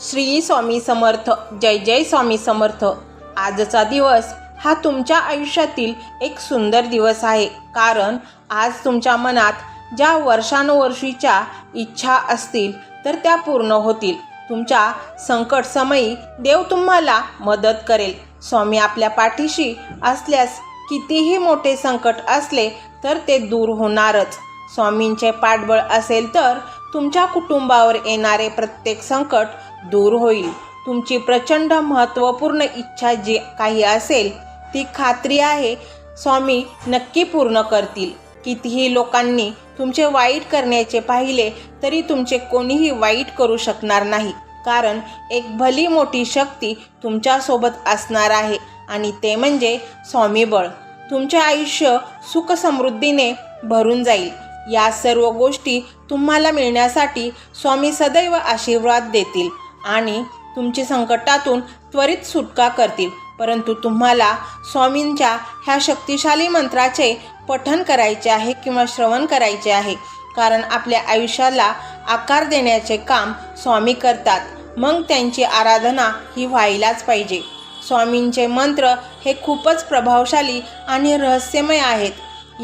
श्री स्वामी समर्थ जय जय स्वामी समर्थ. आजचा दिवस हा तुमच्या आयुष्यातील एक सुंदर दिवस आहे. कारण आज तुमच्या मनात ज्या वर्षानुवर्षीच्या इच्छा असतील तर त्या पूर्ण होतील. तुमच्या संकट समयी देव तुम्हाला मदत करेल. स्वामी आपल्या पाठीशी असल्यास कितीही मोठे संकट असले तर ते दूर होणारच. स्वामींचे पाठबळ असेल तर तुमच्या कुटुंबावर येणारे प्रत्येक संकट दूर होईल. तुमची प्रचंड महत्त्वपूर्ण इच्छा जी काही असेल ती खात्री आहे. स्वामी नक्की पूर्ण करतील. कितीही लोकांनी तुमचे वाईट करण्याचे पाहिले तरी तुमचे कोणीही वाईट करू शकणार नाही. कारण एक भली मोठी शक्ती तुमच्यासोबत असणार आहे आणि ते म्हणजे स्वामीबळ. तुमचे आयुष्य सुखसमृद्धीने भरून जाईल. या सर्व गोष्टी तुम्हाला मिळण्यासाठी स्वामी सदैव आशीर्वाद देतील. आणि तुमची संकटातून त्वरित सुटका करतील. परंतु तुम्हाला स्वामींच्या ह्या शक्तिशाली मंत्राचे पठन करायचे आहे किंवा श्रवण करायचे आहे कारण आपल्या आयुष्याला आकार देण्याचे काम स्वामी करतात. मग त्यांची आराधना ही व्हायलाच पाहिजे. स्वामींचे मंत्र हे खूपच प्रभावशाली आणि रहस्यमय आहेत.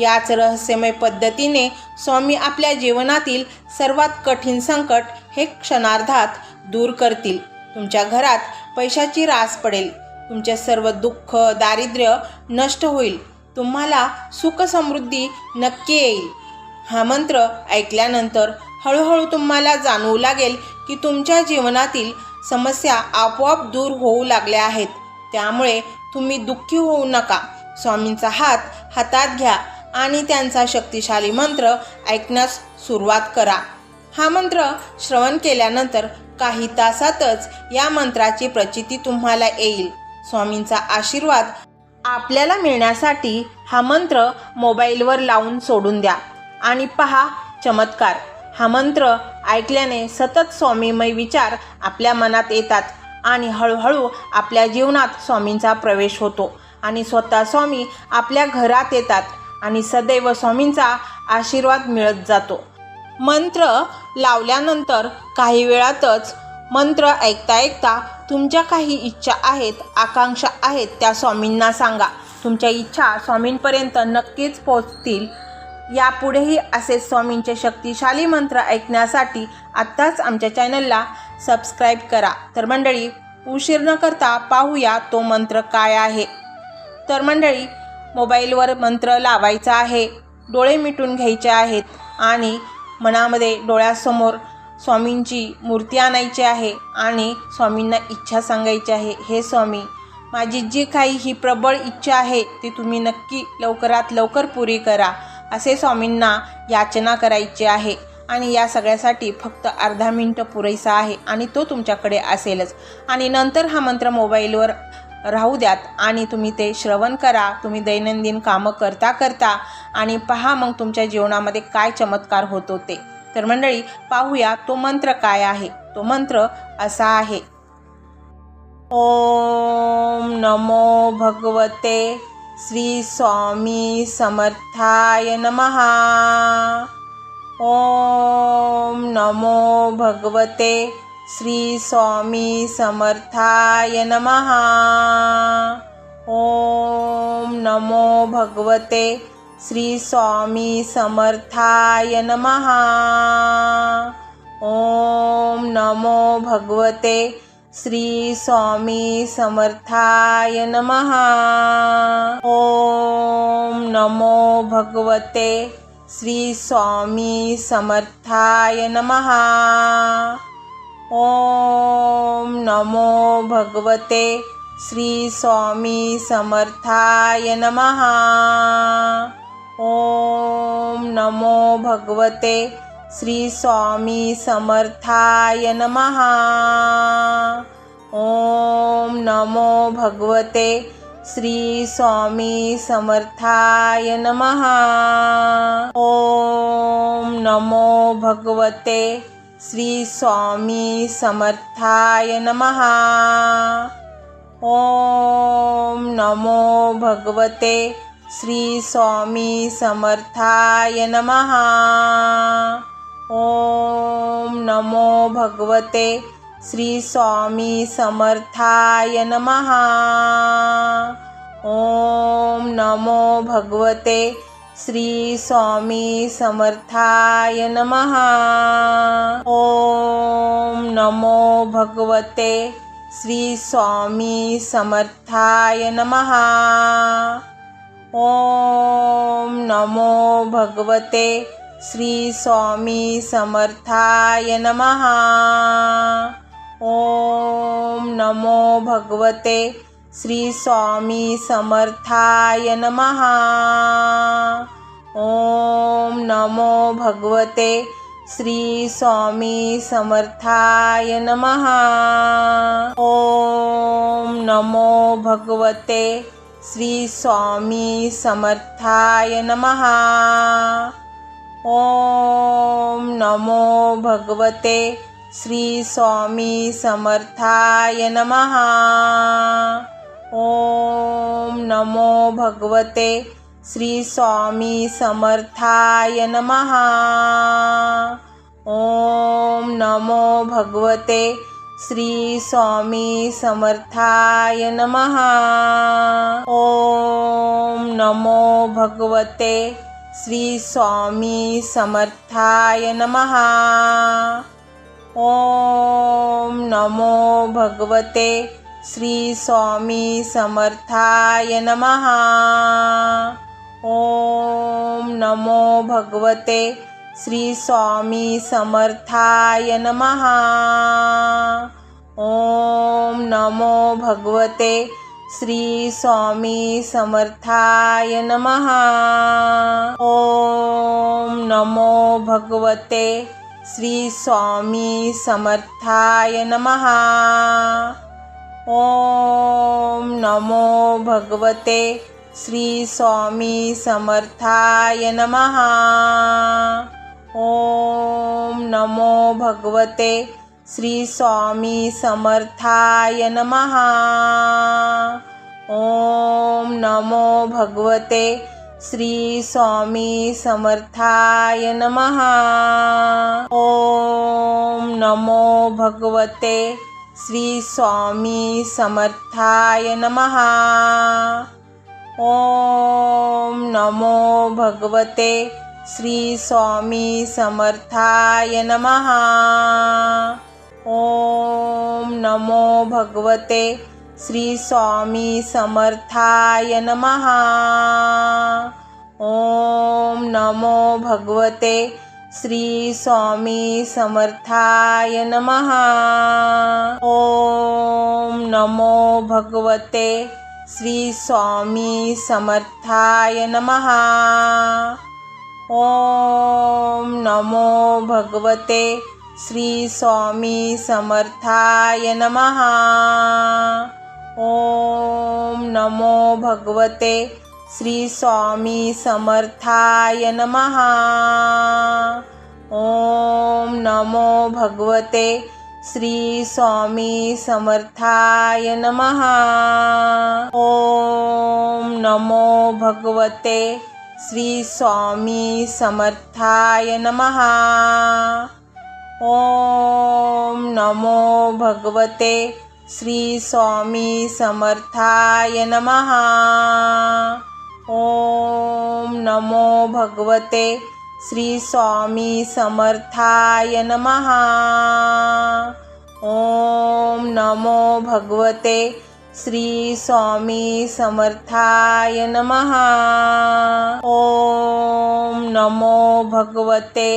याच रहस्यमय पद्धतीने स्वामी आपल्या जीवनातील सर्वात कठीण संकट हे क्षणार्धात दूर करतील. तुमच्या घरात पैशाची रास पडेल. तुमचे सर्व दुःख दारिद्र्य नष्ट होईल. तुम्हाला सुख समृद्धी नक्की येईल. हा मंत्र ऐकल्यानंतर हळूहळू तुम्हाला जाणवू लागेल की तुमच्या जीवनातील समस्या आपोआप दूर होऊ लागल्या आहेत. त्यामुळे तुम्ही दुःखी होऊ नका. स्वामींचा हात हातात घ्या आणि त्यांचा शक्तिशाली मंत्र ऐकण्यास सुरुवात करा. हा मंत्र श्रवण केल्यानंतर काही तासातच या मंत्राची प्रचिती तुम्हाला येईल. स्वामींचा आशीर्वाद आपल्याला मिळण्यासाठी हा मंत्र मोबाईलवर लावून सोडून द्या. आणि पहा चमत्कार! हा मंत्र ऐकल्याने सतत स्वामीमय विचार आपल्या मनात येतात आणि हळूहळू आपल्या जीवनात स्वामींचा प्रवेश होतो आणि स्वतः स्वामी आपल्या घरात येतात आणि सदैव स्वामींचा आशीर्वाद मिळत जातो. मंत्र लावल्यानंतर काही वेळातच मंत्र ऐकता ऐकता तुमच्या काही इच्छा आहेत आकांक्षा आहेत त्या स्वामींना सांगा. तुमच्या इच्छा स्वामींपर्यंत नक्कीच पोचतील यापुढेही असे स्वामींचे शक्तिशाली मंत्र ऐकण्यासाठी आत्ताच आमच्या चॅनलला सबस्क्राईब करा. तर मंडळी उशीर न करता पाहूया तो मंत्र काय आहे. तर मंडळी मोबाईलवर मंत्र लावायचा आहे. डोळे मिटून घ्यायचे आहेत आणि मनामध्ये डोळ्यासमोर स्वामींची मूर्ती आणायची आहे आणि स्वामींना इच्छा सांगायची आहे हे स्वामी माझी जी काही ही प्रबळ इच्छा आहे ती तुम्ही नक्की लवकरात लवकर पुरी करा असे स्वामींना याचना करायची आहे. आणि या सगळ्यासाठी फक्त अर्धा मिनटं पुरेसा आहे आणि तो तुमच्याकडे असेलच. आणि नंतर हा मंत्र मोबाईलवर राहू द्यात आणि तुम्ही ते श्रवण करा. तुम्ही दैनंदिन कामं करता करता आणि पहा मग तुमच्या जीवनामध्ये काय चमत्कार होतो ते तर मंडळी पाहूया तो मंत्र काय आहे? तो मंत्र असा आहे. ओम नमो भगवते श्री स्वामी समर्थाय नमहा ओम नमो भगवते श्री स्वामी समर्थाय नमहा ओम नमो भगवते श्री स्वामी समर्थाय नमहा ओम नमो भगवते श्री स्वामी समर्थाय नमहा ओम नमो भगवते श्री स्वामी समर्थाय नमहा ॐ नमो भगवते श्रीस्वामी समर्थाय नमः। ॐ नमो भगवते श्रीस्वामी समर्थाय नमः। ॐ नमो भगवते श्रीस्वामी समर्थाय नमः। ॐ नमो भगवते श्री स्वामी समर्थाय नमहा ओम नमो भगवते श्री स्वामी समर्थाय नमहा ओम नमो भगवते श्री स्वामी समर्थाय नमः। ॐ नमो भगवते श्री स्वामी समर्थाय नमः। ॐ नमो भगवते श्री स्वामी समर्थाय नमः। ॐ नमो भगवते श्री स्वामी समर्थाय नमः। ॐ नमो भगवते श्री स्वामी समर्थाय नमः। ॐ नमो भगवते श्री स्वामी समर्थाय नमः। ॐ नमो भगवते श्री स्वामी समर्थाय नमः। ॐ नमो भगवते श्री स्वामी समर्थाय नमः। ॐ नमो भगवते श्री स्वामी समर्थाय नमः। ॐ नमो भगवते श्री स्वामी समर्थाय नमः। ॐ नमो भगवते श्री स्वामी समर्थाय नमः। ॐ नमो भगवते श्री स्वामी समर्थाय नमः। ॐ नमो भगवते श्री स्वामी समर्थाय नमः। ॐ नमो भगवते श्री स्वामी समर्थाय नमः। ॐ नमो भगवते श्री स्वामी समर्थाय नमः। ॐ नमो भगवते श्री स्वामी समर्थाय नमः। ॐ नमो भगवते श्री स्वामी समर्थाय नमः। ॐ नमो भगवते श्री स्वामी समर्थाय नमः। ॐ नमो भगवते श्री स्वामी समर्थाय नमः। ॐ नमो भगवते श्री स्वामी समर्थाय नमः। ॐ नमो भगवते श्री स्वामी समर्थाय नमः। ॐ नमो भगवते श्री स्वामी समर्थाय नमः। ॐ नमो भगवते श्री स्वामी समर्थाय नमः। ॐ नमो भगवते श्री स्वामी समर्थाय नमः। ॐ नमो भगवते श्री स्वामी समर्थाय नमः। ॐ नमो भगवते श्री स्वामी समर्थाय नमः। ॐ नमो भगवते श्री स्वामी समर्थाय नमः। ॐ नमो भगवते श्री स्वामी समर्थाय नमः। ॐ नमो भगवते श्री स्वामी समर्थाय नमः। ॐ नमो भगवते श्री स्वामी समर्थाय नमः। ॐ नमो भगवते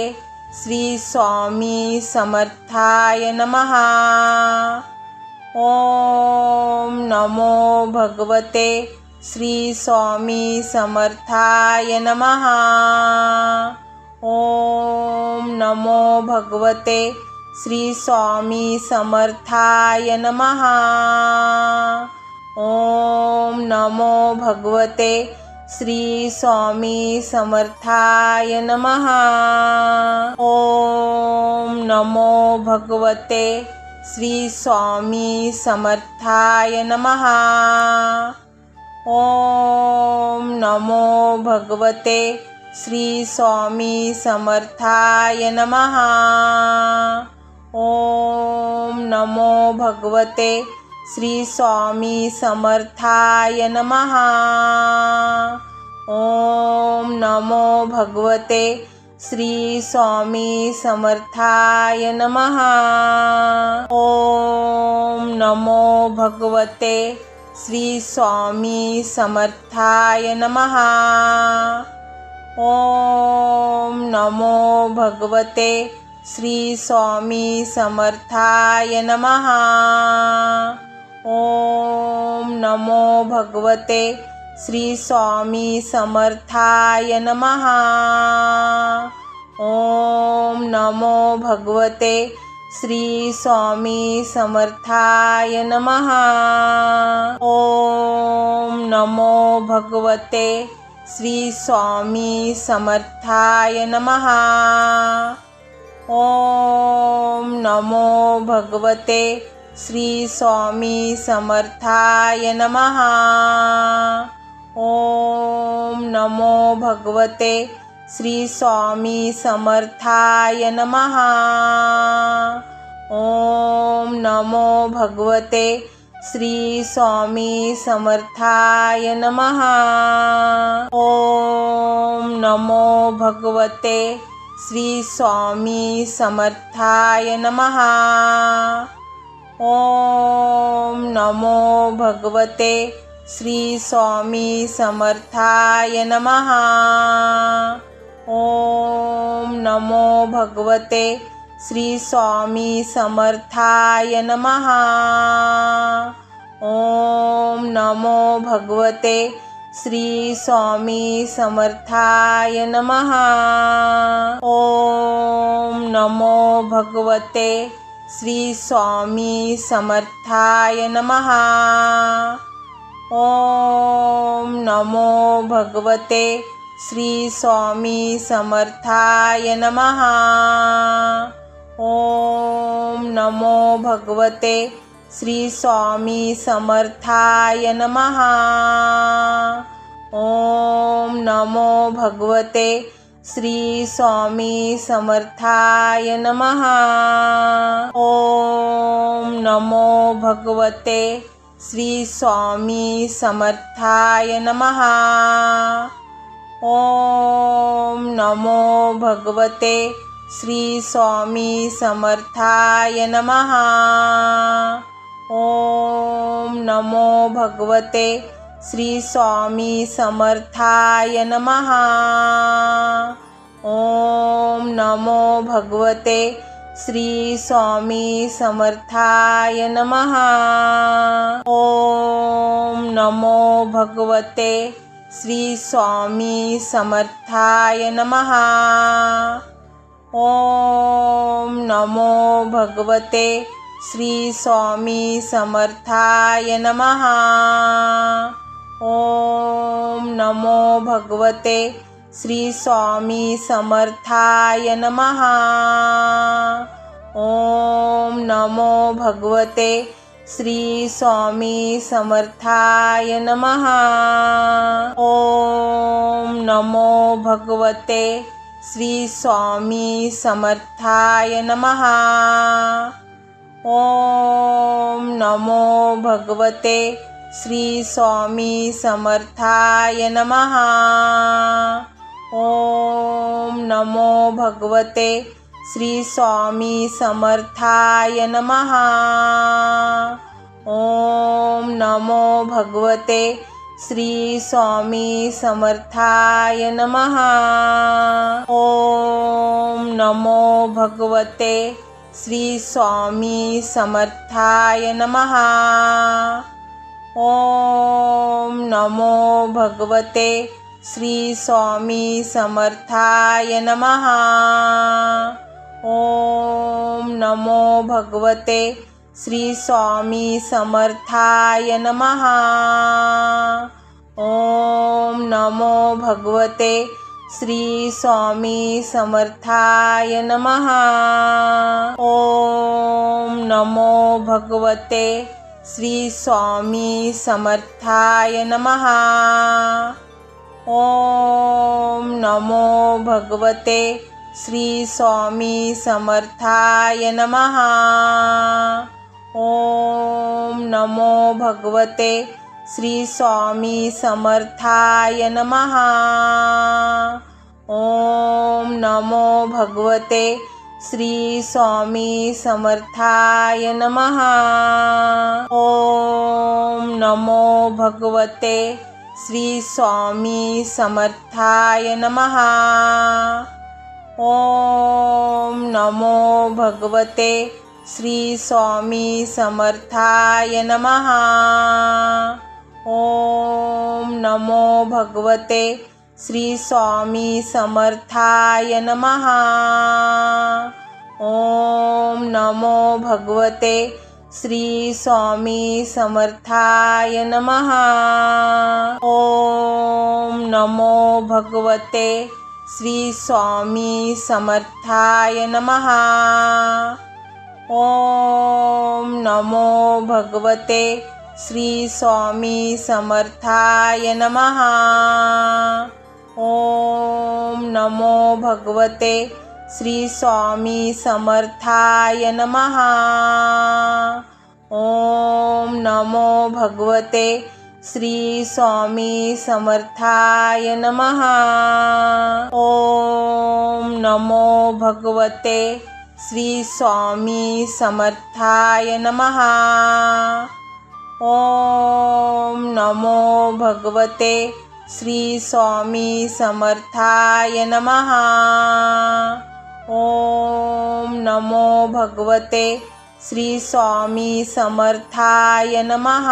श्री स्वामी समर्थाय नमः। ॐ नमो भगवते श्रीस्वामीसमर्थाय नमः। ॐ नमो भगवते श्री श्रीस्वामीसमर्थाय नमः। ॐ नमो भगवते श्रीस्वामीसमर्थाय नमः। ॐ नमो भगवते स्वामी श्रीस्वामीसमर्थाय नमः। ॐ नमो भगवते श्री स्वामी समर्थाय नमः। ॐ नमो भगवते श्री स्वामी समर्थाय नमः। ॐ नमो भगवते श्री स्वामी समर्थाय नमः। ॐ नमो भगवते श्री स्वामी समर्थाय नमः। ॐ नमो भगवते श्री स्वामी समर्थाय नमः। ॐ नमो भगवते श्री स्वामी समर्थाय नमः। ॐ नमो भगवते श्री स्वामी समर्थाय नमः। ॐ नमो भगवते श्री स्वामी समर्थाय नमः। ॐ नमो भगवते श्री स्वामी समर्थाय नमः। ॐ नमो भगवते श्री स्वामी समर्थाय नमः। ॐ नमो भगवते श्री स्वामी समर्थाय नमः। ॐ नमो भगवते श्री स्वामी समर्थाय नमः। ॐ नमो भगवते श्री स्वामी समर्थाय नमः। नमो भगवते श्री स्वामी समर्थाय नमः। ॐ नमो भगवते श्री स्वामी समर्थाय नमः। ॐ नमो भगवते श्री स्वामी समर्थाय नमः। ॐ नमो भगवते श्री स्वामी समर्थाय नमः। ॐ नमो भगवते श्री स्वामी समर्थाय नमः। ॐ नमो भगवते श्री स्वामी समर्थाय नमः। ॐ नमो भगवते श्री स्वामी समर्थाय नमः। ॐ नमो भगवते श्री स्वामी समर्थाय नमः। ॐ नमो भगवते श्री स्वामी समर्थाय नमः। ॐ नमो भगवते श्री स्वामी समर्थाय नमः। ॐ नमो भगवते श्री स्वामी समर्थाय नमः। ॐ नमो भगवते श्री स्वामी समर्थाय नमः। ॐ नमो भगवते श्री स्वामी समर्थाय नमः। ॐ नमो भगवते श्री स्वामी समर्थाय नमः। ॐ नमो भगवते श्री स्वामी समर्थाय नमः। ॐ नमो भगवते श्री स्वामी समर्थाय नमः। ॐ नमो भगवते श्री स्वामी समर्थाय नमः। ॐ नमो भगवते श्री स्वामी समर्थाय नमः। ॐ नमो भगवते श्री स्वामी समर्थाय नमः। ॐ नमो भगवते श्री स्वामी समर्थाय नमः। ॐ नमो भगवते श्री स्वामी समर्थाय नमः। ॐ नमो भगवते श्री स्वामी समर्थाय नमः। ॐ नमो भगवते श्री स्वामी समर्थाय नमः। ॐ नमो भगवते श्री स्वामी समर्थाय नमः। ओम नमो भगवते श्री स्वामी समर्थाय नमः। ओम नमो भगवते श्री स्वामी समर्थाय नमः। ओम नमो भगवते श्री स्वामी समर्थाय नमः। ॐ नमो भगवते श्रीस्वामी समर्थाय नमः। ॐ नमो भगवते श्रीस्वामी समर्थाय नमः। ॐ नमो भगवते श्रीस्वामी समर्थाय नमः। ॐ नमो भगवते श्रीस्वामी समर्थाय नमः। ओम नमो भगवते श्रीस्वामी समर्थाय नमः। ओम नमो भगवते श्रीस्वामी समर्थाय नमः। ओम नमो भगवते श्री स्वामी समर्थाय नमः। ओम नमो भगवते। श्री स्वामी समर्थाय नमः। ओम नमो भगवते। श्री स्वामी समर्थाय नमः। ओम नमो भगवते। श्री स्वामी समर्थाय नमः।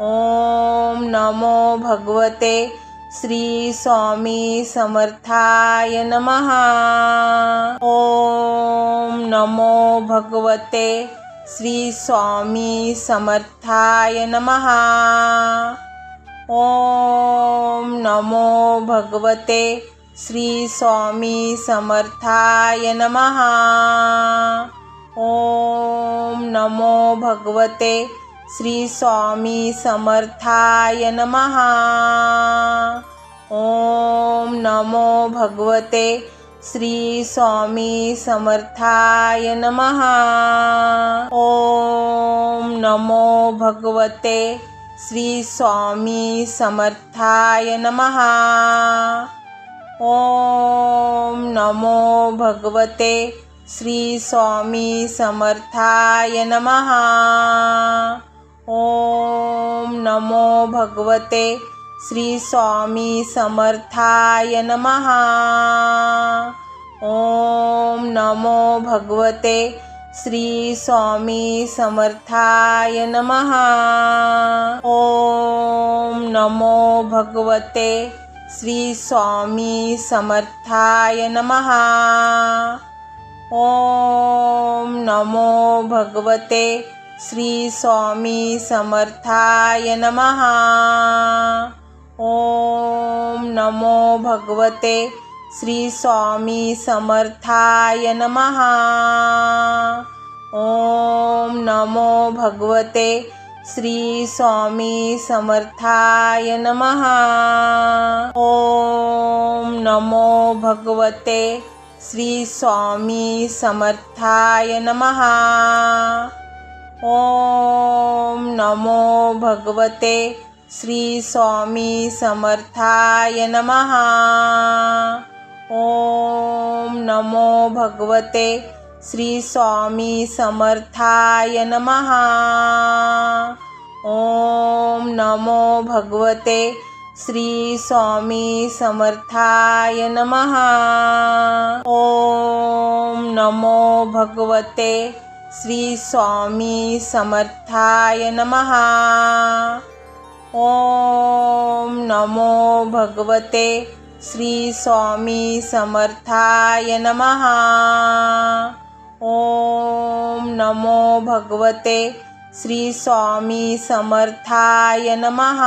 ओम नमो भगवते श्री स्वामी समर्थाय नमः। ओम नमो भगवते श्री स्वामी समर्थाय नमः। ओम नमो भगवते श्री स्वामी समर्थाय नमः। ॐ नमो भगवते श्रीस्वामी समर्थाय नमः। ॐ नमो भगवते श्रीस्वामी समर्थाय नमः। ॐ नमो भगवते श्रीस्वामी समर्थाय नमः। ॐ नमो भगवते श्री स्वामी समर्थाय नमः। ओम नमो भगवते श्री स्वामी समर्थाय नमः। ओम नमो भगवते श्री स्वामी समर्थाय नमः। ओम नमो भगवते श्री स्वामी समर्थाय नमः। ॐ नमो भगवते श्रीस्वामी समर्थाय नमः। ॐ नमो भगवते श्रीस्वामी समर्थाय नमः। ॐ नमो भगवते श्रीस्वामी समर्थाय नमः। ॐ नमो भगवते श्री स्वामी समर्थाय नमः। ओम नमो भगवते श्री स्वामी समर्थाय नमः। ओम नमो भगवते श्री स्वामी समर्थाय नमः। ओम नमो भगवते श्री स्वामी समर्थाय नमः। ओम नमो भगवते श्री स्वामी समर्थाय नमः। ओम नमो भगवते श्री स्वामी समर्थाय नमः। ओम नमो भगवते श्री स्वामी समर्थाय नमः.